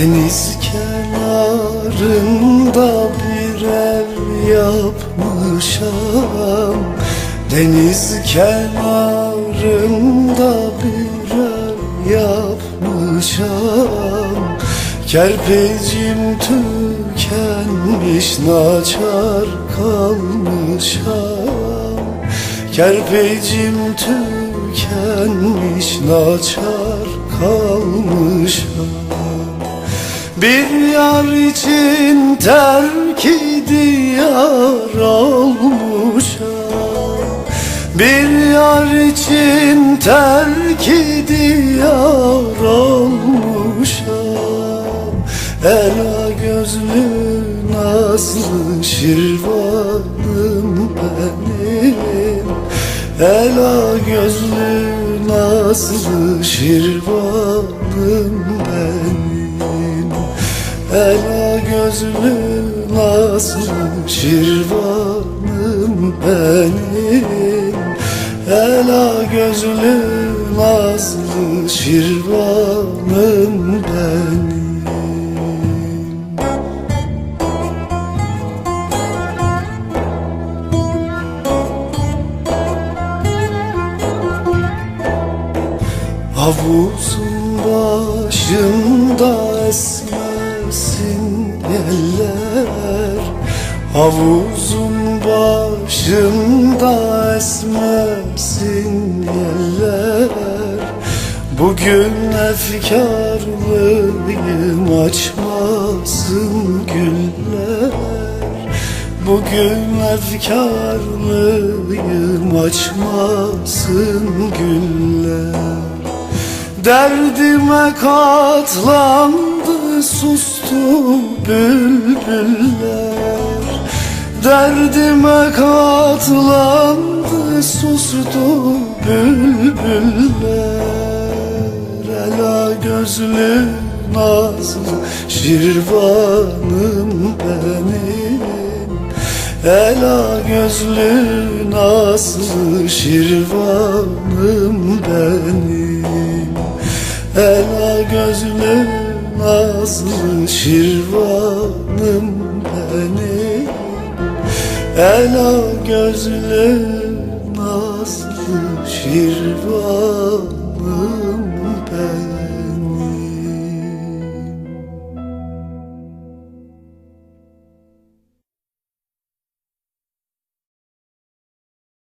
Deniz kenarında bir ev yapmışam. Deniz kenarında bir ev yapmışam. Kerpecim tükenmiş naçar kalmışam. Kerpecim tükenmiş naçar kalmışam bir yar için terk diyar olmuşam Bir yar için terk diyar olmuşam Ela gözlü nazlı şirvanım benim. Ela gözlü nazlı şirvanım benim Ela gözlü nazlı şirvanım benim? Ela gözlü nazlı şirvanım benim? Havuzun başında esmesin eller Havuzun başında esmesin eller Bugün efkarlıyım açmasın güller. Bugün efkarlıyım açmasın güller. Derdime katlandı sustu bülbüller. Derdime katlandı sustu bülbüller. Ela gözlü nazlı şirvanım benim. Ela gözlü nazlı şirvanım benim. Ela gözlü nazlı şirvanım benim. Ela gözlü nazlı şirvanım benim